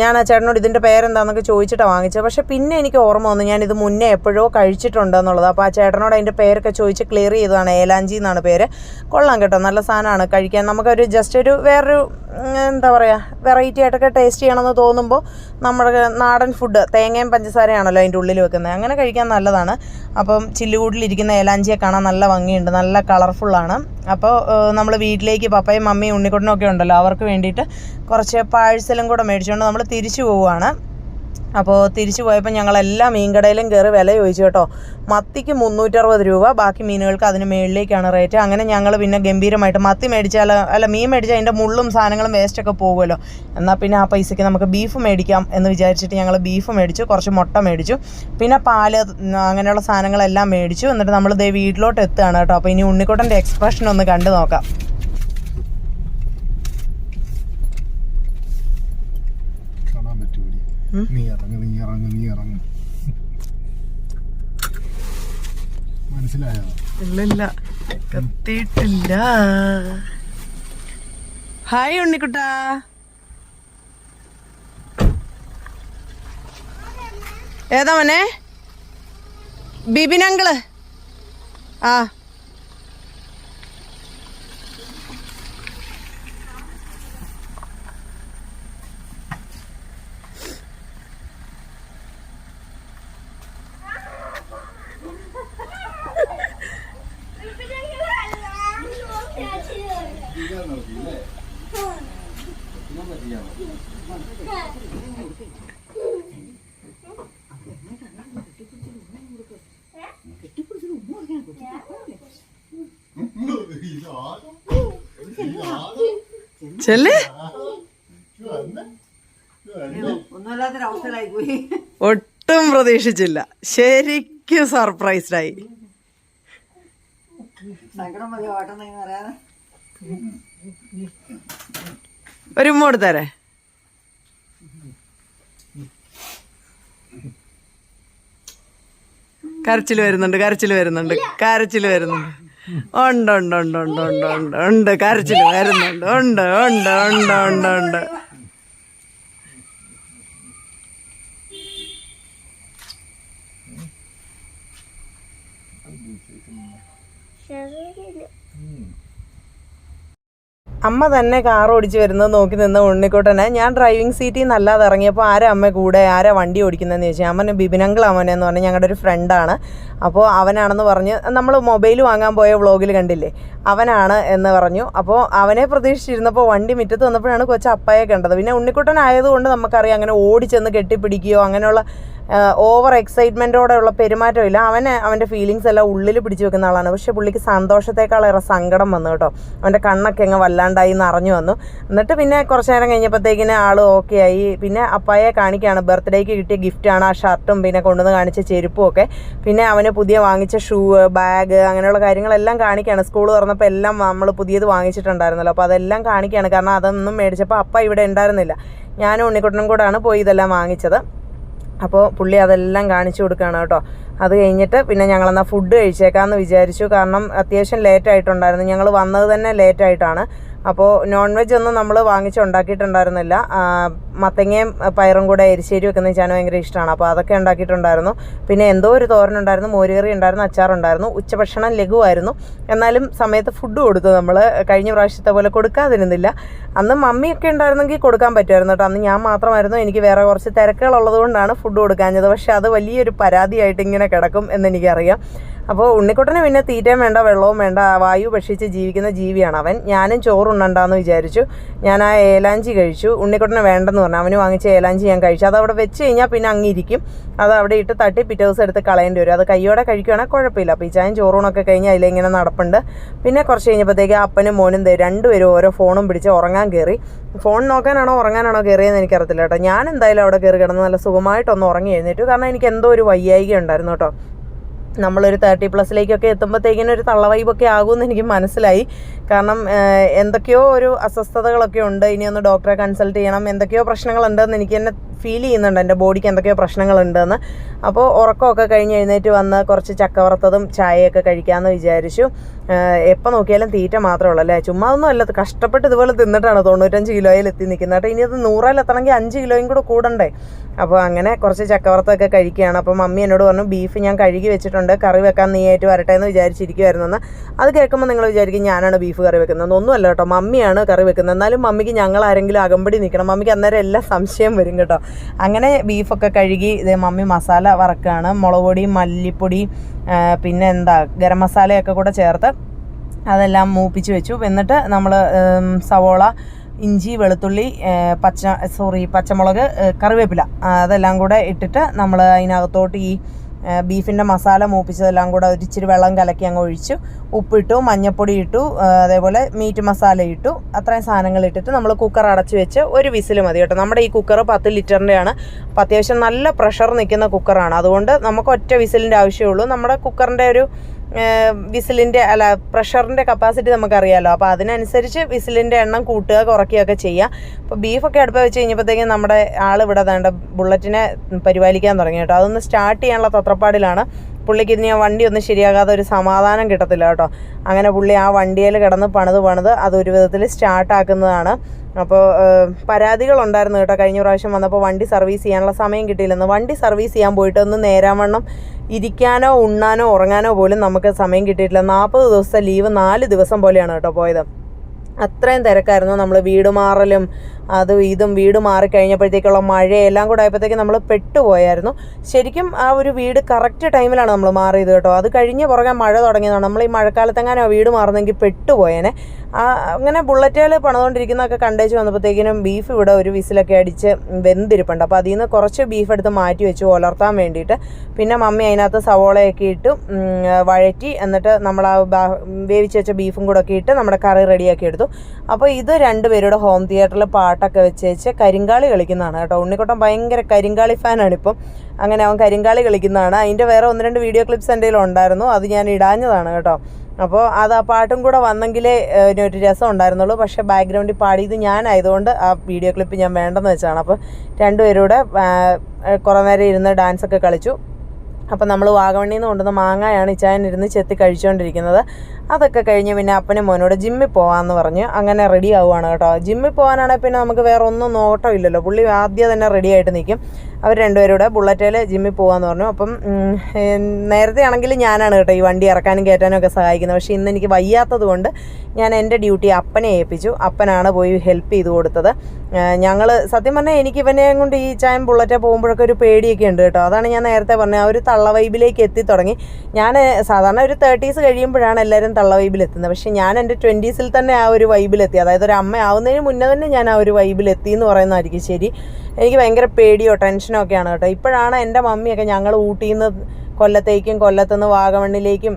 ഞാൻ ആ ചേട്ടനോട് ഇതിന്റെ പേരെന്താണെന്നൊക്കെ ചോദിച്ചിട്ടാണ് വാങ്ങിച്ചത്. പക്ഷേ പിന്നെ എനിക്ക് ഓർമ്മ വന്നു ഞാൻ ഇത് മുന്നേ എപ്പോഴോ കഴിച്ചിട്ടുണ്ട് എന്നുള്ളത് അപ്പോൾ ആ ചേട്ടനോട് അതിന്റെ പേരൊക്കെ ചോദിച്ച് ക്ലിയർ ചെയ്തതാണ്. ഏലാഞ്ചി എന്നാണ് പേര്. കൊള്ളാം കേട്ടോ നല്ല സാധനമാണ് കഴിക്കാൻ. നമുക്കൊരു ജസ്റ്റ് ഒരു വേറൊരു എന്താ പറയുക വെറൈറ്റി ആയിട്ടൊക്കെ ടേസ്റ്റ് ചെയ്യണമെന്ന് തോന്നുമ്പോൾ നമ്മുടെ നാടൻ ഫുഡ് തേങ്ങയും പഞ്ചസാരയാണല്ലോ അതിന്റെ ഉള്ളിൽ വെക്കുന്നത്. അങ്ങനെ കഴിക്കാൻ നല്ലതാണ്. അപ്പം ചില്ലുകൂടിലിരിക്കുന്ന ഏലാഞ്ചിയെ കാണാൻ നല്ല ഭംഗിയുണ്ട് നല്ല കളർഫുള്ളാണ് അപ്പോൾ നമ്മൾ വീട്ടിലേക്ക് പപ്പയും മമ്മിയും ഉണ്ണിക്കുട്ടനും ഒക്കെ ഉണ്ടല്ലോ അവർക്ക് വേണ്ടിയിട്ട് കുറച്ച് പാഴ്സലും കൂടെ മേടിച്ചുകൊണ്ട് നമ്മൾ തിരിച്ചു പോവുകയാണ്. അപ്പോൾ തിരിച്ചു പോയപ്പോൾ ഞങ്ങളെല്ലാ മീൻകടയിലും കയറി വില ചോദിച്ചു കേട്ടോ. മത്തിക്ക് മുന്നൂറ്ററുപത് രൂപ ബാക്കി മീനുകൾക്ക് അതിന് മേളിലേക്കാണ് റേറ്റ്. അങ്ങനെ ഞങ്ങൾ പിന്നെ ഗംഭീരമായിട്ട് മത്തി മേടിച്ചാൽ അല്ല മീൻ മേടിച്ചാൽ അതിന്റെ മുള്ളും സാധനങ്ങളും വേസ്റ്റൊക്കെ പോകുമല്ലോ. എന്നാൽ പിന്നെ ആ പൈസയ്ക്ക് നമുക്ക് ബീഫ് മേടിക്കാം എന്ന് വിചാരിച്ചിട്ട് ഞങ്ങൾ ബീഫ് മേടിച്ചു കുറച്ച് മുട്ട മേടിച്ചു. പിന്നെ പാൽ അങ്ങനെയുള്ള സാധനങ്ങളെല്ലാം മേടിച്ചു. എന്നിട്ട് നമ്മൾ ദേ വീട്ടിലോട്ട് എത്തുകയാണ് കേട്ടോ. അപ്പോൾ ഇനി ഉണ്ണിക്കുട്ടന്റെ എക്സ്പ്രഷൻ ഒന്ന് കണ്ടു നോക്കാം കാണാൻ പറ്റൂടി നീ ഇറങ്ങ് നീ ഇറങ്ങ് നീ ഇറങ്ങ്. മനസ്സിലായോ? ഇല്ലില്ല. കത്തിയിട്ടില്ല. ഹായ് ഉണ്ണിക്കുട്ടാ. ഏതാ മോനെ? ബിബിൻ അങ്കിൾ. ആ. ചെല്ലേ? ഒട്ടും പ്രതീക്ഷിച്ചില്ല. ശരിക്കും സർപ്രൈസ്ഡ് ആയി. സങ്കടം മതി ഒരു ഉമ്മ തരേ കരച്ചിൽ വരുന്നുണ്ട് കരച്ചിൽ വരുന്നുണ്ട് കരച്ചിൽ വരുന്നുണ്ട്. ഉണ്ട് ഉണ്ട് ഉണ്ട് ഉണ്ട് ഉണ്ട് ഉണ്ട് കരച്ചിൽ വരുന്നുണ്ട്. ഉണ്ട് ഉണ്ട് ഉണ്ട് ഉണ്ട് ഉണ്ട്. അമ്മ തന്നെ കാർ ഓടിച്ച് വരുന്നത് നോക്കി നിന്ന ഉണ്ണിക്കുട്ടനെ. ഞാൻ ഡ്രൈവിംഗ് സീറ്റിൽ നിന്ന് അല്ലാതെ ഇറങ്ങിയപ്പോൾ ആരാ അമ്മ കൂടെ? ആരാ വണ്ടി ഓടിക്കുന്നതെന്ന് ചോദിച്ചാൽ അമ്മന് ബിബിനങ്കിൾ അമ്മനെ എന്ന് പറഞ്ഞാൽ ഞങ്ങളുടെ ഒരു ഫ്രണ്ടാണ് അപ്പോൾ അവനാണെന്ന് പറഞ്ഞ് നമ്മൾ മൊബൈൽ വാങ്ങാൻ പോയ വ്ളോഗിൽ കണ്ടില്ലേ? അവനാണ് എന്ന് പറഞ്ഞു. അപ്പോൾ അവനെ പ്രതീക്ഷിച്ചിരുന്നപ്പോൾ വണ്ടി മുറ്റത്ത് വന്നപ്പോഴാണ് കൊച്ചു കണ്ടത്. പിന്നെ ഉണ്ണിക്കുട്ടനായതുകൊണ്ട് നമുക്കറിയാം അങ്ങനെ ഓടിച്ചെന്ന് കെട്ടിപ്പിടിക്കുകയോ അങ്ങനെയുള്ള ഓവർ എക്സൈറ്റ്മെന്റോടെയുള്ള പെരുമാറ്റമില്ല. അവന് അവന്റെ ഫീലിങ്സ് എല്ലാം ഉള്ളിൽ പിടിച്ചു വെക്കുന്ന ആളാണ്. പക്ഷെ പുള്ളിക്ക് സന്തോഷത്തേക്കാളേറെ സങ്കടം വന്നു കേട്ടോ. അവന്റെ കണ്ണൊക്കെ അങ്ങ് വല്ലാണ്ടായി നിറഞ്ഞു വന്നു. എന്നിട്ട് പിന്നെ കുറച്ച് നേരം കഴിഞ്ഞപ്പോഴത്തേക്കിന് ആൾ ഓക്കെ ആയി. പിന്നെ അപ്പായെ കാണിക്കുകയാണ്. ബർത്ത്ഡേക്ക് കിട്ടിയ ഗിഫ്റ്റാണ് ആ ഷർട്ടും പിന്നെ കൊണ്ടുവന്ന് കാണിച്ച ചെരുപ്പും ഒക്കെ. പിന്നെ അവന് പുതിയ വാങ്ങിച്ച ഷൂ ബാഗ് അങ്ങനെയുള്ള കാര്യങ്ങളെല്ലാം കാണിക്കുകയാണ്. സ്കൂൾ തുറന്നപ്പോൾ എല്ലാം നമ്മൾ പുതിയത് വാങ്ങിച്ചിട്ടുണ്ടായിരുന്നല്ലോ. അപ്പോൾ അതെല്ലാം കാണിക്കുകയാണ്. കാരണം അതൊന്നും മേടിച്ചപ്പോൾ അപ്പ ഇവിടെ ഉണ്ടായിരുന്നില്ല. ഞാനും ഉണ്ണിക്കുട്ടനും കൂടാണ് പോയി ഇതെല്ലാം വാങ്ങിച്ചത്. അപ്പോൾ പുള്ളി അതെല്ലാം കാണിച്ചു കൊടുക്കുകയാണ് കേട്ടോ. അത് കഴിഞ്ഞിട്ട് പിന്നെ ഞങ്ങളെന്നാൽ ഫുഡ് കഴിച്ചേക്കാമെന്ന് വിചാരിച്ചു. കാരണം അത്യാവശ്യം ലേറ്റ് ആയിട്ടുണ്ടായിരുന്നു. ഞങ്ങൾ വന്നത് തന്നെ ലേറ്റ് ആയിട്ടാണ്. അപ്പോൾ നോൺ വെജ് ഒന്നും നമ്മൾ വാങ്ങിച്ചുണ്ടാക്കിയിട്ടുണ്ടായിരുന്നില്ല മത്തങ്ങയും പയറും കൂടെ എരിശ്ശേരി വെക്കുന്ന ചാൻ ഭയങ്കര ഇഷ്ടമാണ്. അപ്പോൾ അതൊക്കെ ഉണ്ടാക്കിയിട്ടുണ്ടായിരുന്നു. പിന്നെ എന്തോ ഒരു തോരൻ ഉണ്ടായിരുന്നു മോരുകറി ഉണ്ടായിരുന്നു അച്ചാറുണ്ടായിരുന്നു ഉച്ചഭക്ഷണം ലഘുവായിരുന്നു എന്നാലും സമയത്ത് ഫുഡ് കൊടുത്തു നമ്മൾ കഴിഞ്ഞ പ്രാവശ്യത്തെ പോലെ കൊടുക്കാതിരുന്നില്ല. അന്ന് മമ്മിയൊക്കെ ഉണ്ടായിരുന്നെങ്കിൽ കൊടുക്കാൻ പറ്റുമായിരുന്നു കേട്ടോ. അന്ന് ഞാൻ മാത്രമായിരുന്നു എനിക്ക് വേറെ കുറച്ച് തിരക്കുകളുള്ളതുകൊണ്ടാണ് ഫുഡ് കൊടുക്കാഞ്ഞത്. പക്ഷേ അത് വലിയൊരു പരാതിയായിട്ട് ഇങ്ങനെ കിടക്കും എന്നെനിക്കറിയാം. അപ്പോൾ ഉണ്ണിക്കുട്ടന് പിന്നെ തീറ്റയും വേണ്ട വെള്ളവും വേണ്ട വായു ഭക്ഷിച്ച് ജീവിക്കുന്ന ജീവിയാണ് അവൻ. ഞാനും ചോറുണ്ണണ്ടെന്ന് വിചാരിച്ചു. ഞാൻ ആ ഏലാഞ്ചി കഴിച്ചു. ഉണ്ണിക്കുട്ടന് വേണ്ടെന്ന് പറഞ്ഞു. അവന് വാങ്ങിച്ച ഏലാഞ്ചി ഞാൻ കഴിച്ചു. അത് അവിടെ വെച്ച് കഴിഞ്ഞാൽ പിന്നെ അങ്ങിരിക്കും അത് അവിടെ ഇട്ട് തട്ടി പിറ്റേ ദിവസം എടുത്ത് കളയേണ്ടി വരും. അത് കയ്യോടെ കഴിക്കുകയാണെങ്കിൽ കുഴപ്പമില്ല. അപ്പോൾ ഈ ചായം ചോറൂണൊക്കെ കഴിഞ്ഞ് അതിലിങ്ങനെ നടപ്പുണ്ട്. പിന്നെ കുറച്ച് കഴിഞ്ഞപ്പോഴത്തേക്ക് അപ്പനും മോനും രണ്ടുപേരും ഓരോ ഫോണും പിടിച്ച് ഉറങ്ങാൻ കയറി ഫോൺ നോക്കാനാണോ ഉറങ്ങാനാണോ കയറിയെന്ന് എനിക്കറിയത്തില്ല കേട്ടോ. ഞാൻ എന്തായാലും അവിടെ കയറി കിടന്ന് നല്ല സുഖമായിട്ടൊന്ന് ഉറങ്ങി എഴുന്നേറ്റു. കാരണം എനിക്ക് എന്തോ ഒരു വയ്യായിക ഉണ്ടായിരുന്നു കേട്ടോ. നമ്മളൊരു തേർട്ടി പ്ലസ്സിലേക്കൊക്കെ എത്തുമ്പോഴത്തേക്കിനും ഒരു തള്ളവൈബൊക്കെ ആകുമെന്ന് എനിക്ക് മനസ്സിലായി. കാരണം എന്തൊക്കെയോ ഒരു അസ്വസ്ഥതകളൊക്കെ ഉണ്ട്. ഇനി ഒന്ന് ഡോക്ടറെ കൺസൾട്ട് ചെയ്യണം. എന്തൊക്കെയോ പ്രശ്നങ്ങളുണ്ടെന്ന് എനിക്ക് തന്നെ ഫീൽ ചെയ്യുന്നുണ്ട്. എന്റെ ബോഡിക്ക് എന്തൊക്കെയോ പ്രശ്നങ്ങളുണ്ടെന്ന്. അപ്പോൾ ഉറക്കമൊക്കെ കഴിഞ്ഞ് എഴുന്നേറ്റ് വന്ന് കുറച്ച് ചക്ക വറുത്തതും ചായയൊക്കെ കഴിക്കാമെന്ന് വിചാരിച്ചു. എപ്പോൾ നോക്കിയാലും തീറ്റ മാത്രമേ ഉള്ളൂ അല്ലേ? ചുമ്മാ ഒന്നും അല്ല. കഷ്ടപ്പെട്ട് ഇതുപോലെ തിന്നിട്ടാണ് തൊണ്ണൂറ്റഞ്ച് കിലോയിൽ എത്തി നിൽക്കുന്നത്. കേട്ടോ ഇനി അത് നൂറിൽ എത്തണമെങ്കിൽ അഞ്ച് കിലോയും കൂടെ കൂടണ്ടേ? അപ്പോൾ അങ്ങനെ കുറച്ച് ചക്കവർത്തൊക്കെ കഴിക്കുകയാണ്. അപ്പോൾ മമ്മി എന്നോട് പറഞ്ഞു ബീഫ് ഞാൻ കഴുകി വെച്ചിട്ടുണ്ട്. കറി വെക്കാൻ നീ ആയിട്ട് വരട്ടെ എന്ന് വിചാരിച്ചിരിക്കുമായിരുന്നെന്ന് അത് കേൾക്കുമ്പോൾ നിങ്ങൾ വിചാരിക്കും ഞാനാണ് ബീഫ് കറി വെക്കുന്നത്. ഒന്നുമല്ല കേട്ടോ മമ്മിയാണ് കറി വെക്കുന്നത്. എന്നാലും മമ്മിക്ക് ഞങ്ങൾ ആരെങ്കിലും അകമ്പടി നിൽക്കണം. മമ്മിക്ക് അന്നേരം എല്ലാ സംശയം വരും കേട്ടോ. അങ്ങനെ ബീഫൊക്കെ കഴുകി ഇതേ മമ്മി മസാല വറക്കുകയാണ് മുളക് പൊടി മല്ലിപ്പൊടി പിന്നെ എന്താ ഗരം മസാലയൊക്കെ കൂടെ ചേർത്ത് അതെല്ലാം മൂപ്പിച്ച് വെച്ചു. എന്നിട്ട് നമ്മൾ സവോള ഇഞ്ചി വെളുത്തുള്ളി പച്ച സോറി പച്ചമുളക് കറിവേപ്പില അതെല്ലാം കൂടെ ഇട്ടിട്ട് നമ്മൾ അതിനകത്തോട്ട് ഈ ബീഫിന്റെ മസാല മൂപ്പിച്ചതെല്ലാം കൂടെ ഒരു ഇച്ചിരി വെള്ളം കലക്കി അങ്ങ് ഒഴിച്ചു. ഉപ്പിട്ടു മഞ്ഞപ്പൊടി ഇട്ടു അതേപോലെ മീറ്റ് മസാല ഇട്ടു. അത്രയും സാധനങ്ങൾ ഇട്ടിട്ട് നമ്മൾ കുക്കർ അടച്ച് വെച്ച് ഒരു വിസിൽ മതി കേട്ടോ. നമ്മുടെ ഈ കുക്കർ പത്ത് ലിറ്ററിന്റെയാണ് അപ്പോൾ അത്യാവശ്യം നല്ല പ്രഷർ നിൽക്കുന്ന കുക്കറാണ് അതുകൊണ്ട് നമുക്ക് ഒറ്റ വിസിലിന്റെ ആവശ്യമുള്ളൂ നമ്മുടെ കുക്കറിന്റെ ഒരു വിസിലിന്റെ അല്ല പ്രഷറിന്റെ കപ്പാസിറ്റി നമുക്കറിയാമല്ലോ അപ്പോൾ അതിനനുസരിച്ച് വിസിലിന്റെ എണ്ണം കൂട്ടുക കുറയ്ക്കുകയൊക്കെ ചെയ്യുക അപ്പോൾ ബീഫൊക്കെ അടുപ്പ് വെച്ച് കഴിഞ്ഞപ്പോഴത്തേക്കും നമ്മുടെ ആൾ ഇവിടെ വേണ്ട ബുള്ളറ്റിനെ പരിപാലിക്കാൻ തുടങ്ങി കേട്ടോ. അതൊന്ന് സ്റ്റാർട്ട് ചെയ്യാനുള്ള തത്രപ്പാടിലാണ്. പുള്ളിക്ക് ആ വണ്ടി ഒന്നും ശരിയാകാതെ ഒരു സമാധാനം കിട്ടത്തില്ല കേട്ടോ. അങ്ങനെ പുള്ളി ആ വണ്ടിയിൽ കിടന്ന് പണിത് പണിത് അതൊരു വിധത്തിൽ സ്റ്റാർട്ടാക്കുന്നതാണ്. അപ്പോൾ പരാതികളുണ്ടായിരുന്നു കേട്ടോ. കഴിഞ്ഞ പ്രാവശ്യം വന്നപ്പോൾ വണ്ടി സർവീസ് ചെയ്യാനുള്ള സമയം കിട്ടിയില്ലെന്ന്. വണ്ടി സർവീസ് ചെയ്യാൻ പോയിട്ട് ഒന്ന് നേരാവണ്ണം ഇരിക്കാനോ ഉണ്ണാനോ ഉറങ്ങാനോ പോലും നമുക്ക് സമയം കിട്ടിയിട്ടില്ല. നാൽപ്പത് ദിവസത്തെ ലീവ് നാല് ദിവസം പോലെയാണ് കേട്ടോ പോയത്. അത്രയും തിരക്കായിരുന്നു നമ്മൾ വീട് മാറലും അതും ഇതും വീട് മാറിക്കഴിഞ്ഞപ്പോഴത്തേക്കുള്ള മഴയെല്ലാം കൂടെ ആയപ്പോഴത്തേക്ക് നമ്മൾ പെട്ടുപോയായിരുന്നു. ശരിക്കും ആ ഒരു വീട് കറക്റ്റ് ടൈമിലാണ് നമ്മൾ മാറിയത് കേട്ടോ. അത് കഴിഞ്ഞ് പുറകെ മഴ തുടങ്ങിയതാണ്. നമ്മൾ ഈ മഴക്കാലത്തെങ്ങാനും വീട് മാറുന്നെങ്കിൽ പെട്ടുപോയേനെ. ആ അങ്ങനെ ബുള്ളറ്റുകൾ പണിതുകൊണ്ടിരിക്കുന്നതൊക്കെ കണ്ടേച്ച് വന്നപ്പോഴത്തേക്കിനും ബീഫ് ഇവിടെ ഒരു വിസിലൊക്കെ അടിച്ച് വെന്തിരിപ്പുണ്ട്. അപ്പോൾ അതിൽ നിന്ന് കുറച്ച് ബീഫ് എടുത്ത് മാറ്റി വെച്ചു ഉലർത്താൻ വേണ്ടിയിട്ട്. പിന്നെ മമ്മി അതിനകത്ത് സവോളയൊക്കെ ഇട്ട് വഴറ്റി എന്നിട്ട് നമ്മൾ ആ വേവിച്ച് വെച്ച ബീഫും കൂടെ ഒക്കെ ഇട്ട് നമ്മുടെ കറി റെഡിയാക്കി എടുത്തു. അപ്പോൾ ഇത് രണ്ടുപേരുടെ ഹോം തിയേറ്ററിൽ പാട്ടൊക്കെ വെച്ച് വെച്ച് കരിങ്കാളി കളിക്കുന്നതാണ് കേട്ടോ. ഉണ്ണിക്കുട്ടൻ ഭയങ്കര കരിങ്കാളി ഫാനാണ് ഇപ്പം. അങ്ങനെ അവൻ കരിങ്കാളി കളിക്കുന്നതാണ്. അതിന്റെ വേറെ ഒന്ന് രണ്ട് വീഡിയോ ക്ലിപ്സ് എന്റെ ഉണ്ടായിരുന്നു. അത് ഞാൻ ഇടാഞ്ഞതാണ് കേട്ടോ. അപ്പോൾ അത് ആ പാട്ടും കൂടെ വന്നെങ്കിലേ ഒരു രസം ഉണ്ടായിരുന്നുള്ളൂ. പക്ഷേ ബാക്ക്ഗ്രൗണ്ടിൽ പാടിയത് ഞാനായതുകൊണ്ട് ആ വീഡിയോ ക്ലിപ്പ് ഞാൻ വേണ്ടെന്ന് വെച്ചാണ്. അപ്പോൾ രണ്ടുപേരൂടെ കുറേ നേരം ഇരുന്ന് ഡാൻസൊക്കെ കളിച്ചു. അപ്പം നമ്മൾ വാഗമണ്ണിൽ നിന്ന് കൊണ്ടുവന്ന മാങ്ങയാണ് ഇച്ചായൻ ഇരുന്ന് ചെത്തി കഴിച്ചുകൊണ്ടിരിക്കുന്നത് അതൊക്കെ കഴിഞ്ഞ് പിന്നെ അപ്പനും മോനോട് ജിമ്മിൽ പോകാമെന്ന് പറഞ്ഞ്. അങ്ങനെ റെഡി ആവുകയാണ് കേട്ടോ. ജിമ്മിൽ പോകാനാണെങ്കിൽ പിന്നെ നമുക്ക് വേറെ ഒന്നും നോട്ടം ഇല്ലല്ലോ. പുള്ളി ആദ്യം തന്നെ റെഡി ആയിട്ട് നിൽക്കും അവർ രണ്ടുപേരും കൂടെ ബുള്ളറ്റേൽ ജിമ്മിൽ പോകാമെന്ന് പറഞ്ഞു. അപ്പം നേരത്തെ ആണെങ്കിൽ ഞാനാണ് കേട്ടോ ഈ വണ്ടി ഇറക്കാനും കയറ്റാനും ഒക്കെ സഹായിക്കുന്നത്. പക്ഷേ ഇന്ന് എനിക്ക് വയ്യാത്തത് കൊണ്ട് ഞാൻ എന്റെ ഡ്യൂട്ടി അപ്പനെ ഏൽപ്പിച്ചു. അപ്പനാണ് പോയി ഹെൽപ്പ് ചെയ്ത് കൊടുത്തത്. ഞങ്ങൾ സത്യം പറഞ്ഞാൽ എനിക്ക് ഇവനെ കൊണ്ട് ഈ ചായം ബുള്ളറ്റെ പോകുമ്പോഴൊക്കെ ഒരു പേടിയൊക്കെ ഉണ്ട് കേട്ടോ. അതാണ് ഞാൻ നേരത്തെ പറഞ്ഞത്. ആ ഒരു തള്ള വൈബിലേക്ക് എത്തി തുടങ്ങി. ഞാൻ സാധാരണ ഒരു തേർട്ടീസ് കഴിയുമ്പോഴാണ് എല്ലാവരും തള്ള വൈബിൽ എത്തുന്നത്. പക്ഷേ ഞാൻ എന്റെ ട്വന്റീസിൽ തന്നെ ആ ഒരു വൈബിലെത്തി അതായത് ഒരു അമ്മ ആവുന്നതിന് മുന്നേ തന്നെ ഞാൻ ആ ഒരു വൈബിലെത്തി എന്ന് പറയുന്നതായിരിക്കും ശരി. എനിക്ക് ഭയങ്കര പേടിയോ ടെൻഷനോ ഒക്കെയാണ് കേട്ടോ. ഇപ്പോഴാണ് എന്റെ മമ്മിയൊക്കെ ഞങ്ങൾ ഊട്ടിയിൽ നിന്ന് കൊല്ലത്തേക്കും കൊല്ലത്തുനിന്ന് വാഗമണ്ണിലേക്കും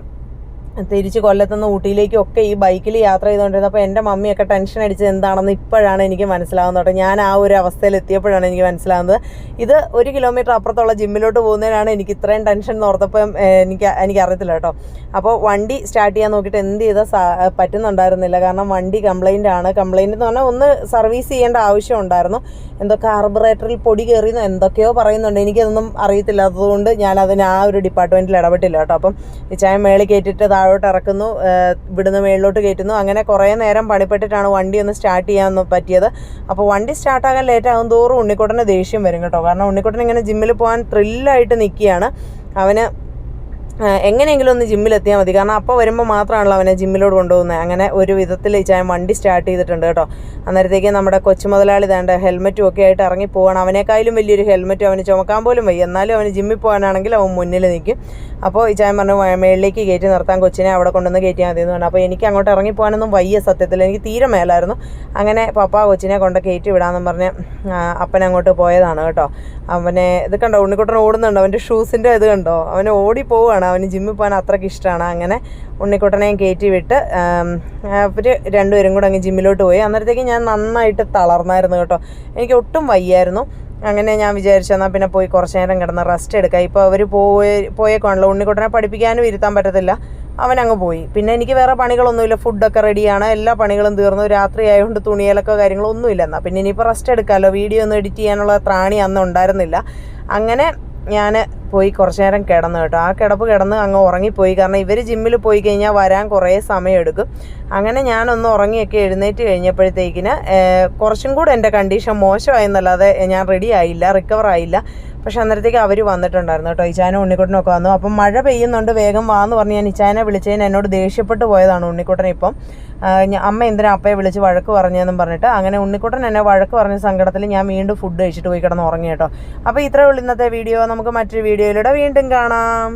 തിരിച്ച് കൊല്ലത്തുനിന്ന് ഊട്ടിയിലേക്കും ഒക്കെ ഈ ബൈക്കിൽ യാത്ര ചെയ്തുകൊണ്ടിരുന്നപ്പോൾ എന്റെ മമ്മിയൊക്കെ ടെൻഷൻ അടിച്ചത് എന്താണെന്ന് ഇപ്പോഴാണ് എനിക്ക് മനസ്സിലാവുന്നത് കേട്ടോ. ഞാൻ ആ ഒരു അവസ്ഥയിൽ എത്തിയപ്പോഴാണ് എനിക്ക് മനസ്സിലാവുന്നത്. ഇത് ഒരു കിലോമീറ്റർ അപ്പുറത്തുള്ള ജിമ്മിലോട്ട് പോകുന്നതിനാണ് എനിക്ക് ഇത്രയും ടെൻഷൻ ഓർത്തപ്പം എനിക്ക് എനിക്ക് അറിയത്തില്ല കേട്ടോ. അപ്പോൾ വണ്ടി സ്റ്റാർട്ട് ചെയ്യാൻ നോക്കിയിട്ട് എന്ത് ചെയ്താൽ പറ്റുന്നുണ്ടായിരുന്നില്ല. കാരണം വണ്ടി കംപ്ലൈന്റ് ആണ്. കംപ്ലൈന്റ് എന്ന് പറഞ്ഞാൽ ഒന്ന് സർവീസ് ചെയ്യേണ്ട ആവശ്യം ഉണ്ടായിരുന്നു. എന്തോ കാർബറേറ്ററിൽ പൊടി കയറിയെന്ന് എന്തൊക്കെയോ പറയുന്നുണ്ട്. എനിക്കതൊന്നും അറിയത്തില്ലാത്തതുകൊണ്ട് ഞാൻ ആ ഒരു ഡിപ്പാർട്ട്മെന്റിൽ ഇടപെട്ടില്ല കേട്ടോ. അപ്പം ഈ ചായ മേളിൽ കയറ്റിയിട്ട് താഴോട്ട് ഇറക്കുന്നു ഇവിടുന്ന് മേളിലോട്ട് കയറ്റുന്നു. അങ്ങനെ കുറേ നേരം പണിപ്പെട്ടിട്ടാണ് വണ്ടി ഒന്ന് സ്റ്റാർട്ട് ചെയ്യാൻ പറ്റിയത്. അപ്പോൾ വണ്ടി സ്റ്റാർട്ടാകാൻ ലേറ്റ് ആകും തോറും ഉണ്ണിക്കുട്ടന് ദേഷ്യം വരും കേട്ടോ. കാരണം ഉണ്ണിക്കുട്ടൻ ഇങ്ങനെ ജിമ്മിൽ പോകാൻ ത്രില്ലായിട്ട് നിൽക്കുകയാണ്. അവന് എങ്ങനെയെങ്കിലും ഒന്ന് ജിമ്മിലെത്തിയാൽ മതി. കാരണം അപ്പോൾ വരുമ്പോൾ മാത്രമാണല്ലോ അവനെ ജിമ്മിലോട് കൊണ്ടുപോകുന്നത് അങ്ങനെ ഒരു വിധത്തിൽ ചായ വണ്ടി സ്റ്റാർട്ട് ചെയ്തിട്ടുണ്ട് കേട്ടോ. അന്നേരത്തേക്ക് നമ്മുടെ കൊച്ചു മുതലാളി തേണ്ട ഹെൽമെറ്റും ഒക്കെ ആയിട്ട് ഇറങ്ങി പോവാണ്. അവനേക്കാളും വലിയൊരു ഹെൽമെറ്റ് അവന് ചുമക്കാൻ പോലും വയ്യ. എന്നാലും അവന് ജിമ്മിൽ പോകാനാണെങ്കിൽ അവൻ മുന്നിൽ നിൽക്കും അപ്പോൾ ഈ ചായ പറഞ്ഞു "വേ- മേളിലേക്ക് കയറ്റി നിർത്താൻ കൊച്ചിനെ അവിടെ കൊണ്ടുവന്ന് കയറ്റിയാൽ മതി എന്ന് പറഞ്ഞു. അപ്പോൾ എനിക്ക് അങ്ങോട്ട് ഇറങ്ങി പോകാനൊന്നും വയ്യ സത്യത്തിൽ. എനിക്ക് തീരെ മേലായിരുന്നു. അങ്ങനെ പപ്പ കൊച്ചിനെ കൊണ്ട് കയറ്റി വിടാമെന്ന് പറഞ്ഞ് അപ്പൻ അങ്ങോട്ട് പോയതാണ് കേട്ടോ. അവനെ ഇത് കണ്ടോ ഉണ്ണിക്കുട്ടൻ ഓടുന്നുണ്ടോ. അവന്റെ ഷൂസിന്റെ ഇത് കണ്ടോ? അവനെ ഓടി പോവുകയാണ് അവന് ജിമ്മിൽ പോകാൻ അത്രയ്ക്ക് ഇഷ്ടമാണ് അങ്ങനെ ഉണ്ണിക്കുട്ടനെയും കയറ്റി വിട്ട് അവർ രണ്ടുപേരും കൂടെ അങ്ങ് ജിമ്മിലോട്ട് പോയി. അന്നേരത്തേക്ക് ഞാൻ നന്നായിട്ട് തളർന്നായിരുന്നു കേട്ടോ. എനിക്ക് ഒട്ടും വയ്യായിരുന്നു. അങ്ങനെ ഞാൻ വിചാരിച്ചു എന്നാൽ പിന്നെ പോയി കുറച്ച് നേരം കിടന്ന് റെസ്റ്റ് എടുക്കുക ഇപ്പോൾ അവർ പോയി പോയേക്കാണല്ലോ ഉണ്ണിക്കുട്ടനെ പഠിപ്പിക്കാനും ഇരുത്താൻ പറ്റത്തില്ല. അവൻ അങ്ങ് പോയി. പിന്നെ എനിക്ക് വേറെ പണികളൊന്നുമില്ല. ഫുഡൊക്കെ റെഡിയാണ് എല്ലാ പണികളും തീർന്നു. രാത്രി ആയതുകൊണ്ട് തുണിയലൊക്കെ കാര്യങ്ങളൊന്നുമില്ല എന്നാൽ പിന്നെ ഇനിയിപ്പോൾ റെസ്റ്റ് എടുക്കാമല്ലോ വീഡിയോ ഒന്നും എഡിറ്റ് ചെയ്യാനുള്ള ത്രാണി അന്ന് ഉണ്ടായിരുന്നില്ല. അങ്ങനെ ഞാൻ പോയി കുറച്ച് നേരം കിടന്നു കേട്ടോ. ആ കിടപ്പ് കിടന്ന് അങ്ങ് ഉറങ്ങിപ്പോയി. കാരണം ഇവർ ജിമ്മിൽ പോയി കഴിഞ്ഞാൽ വരാൻ കുറേ സമയമെടുക്കും. അങ്ങനെ ഞാനൊന്ന് ഉറങ്ങിയൊക്കെ എഴുന്നേറ്റ് കഴിഞ്ഞപ്പോഴത്തേക്കിന് കുറച്ചും കൂടെ എന്റെ കണ്ടീഷൻ മോശമായെന്നല്ലാതെ ഞാൻ റെഡി ആയില്ല റിക്കവർ ആയില്ല. പക്ഷെ അന്നേരത്തേക്ക് അവർ വന്നിട്ടുണ്ടായിരുന്നു കേട്ടോ. ഇച്ചാനും ഉണ്ണിക്കുട്ടനും ഒക്കെ വന്നു. അപ്പം മഴ പെയ്യുന്നുണ്ട് വേഗം വാ എന്ന് പറഞ്ഞ് ഞാൻ ഇച്ചാനെ വിളിച്ചതിന് എന്നോട് ദേഷ്യപ്പെട്ട് പോയതാണ് ഉണ്ണിക്കുട്ടൻ ഇപ്പം. അമ്മ എന്തിനാ അപ്പയെ വിളിച്ച് വഴക്ക് പറഞ്ഞതെന്നും പറഞ്ഞിട്ട് അങ്ങനെ ഉണ്ണിക്കുട്ടൻ എന്നെ വഴക്ക് പറഞ്ഞ സങ്കടത്തിൽ ഞാൻ വീണ്ടും ഫുഡ് കഴിച്ചിട്ട് പോയി കിടന്ന് ഉറങ്ങി കേട്ടോ. അപ്പോൾ ഇത്രയേ ഉള്ളൂ ഇന്നത്തെ വീഡിയോ നമുക്ക് മറ്റൊരു വീഡിയോയിലൂടെ വീണ്ടും കാണാം.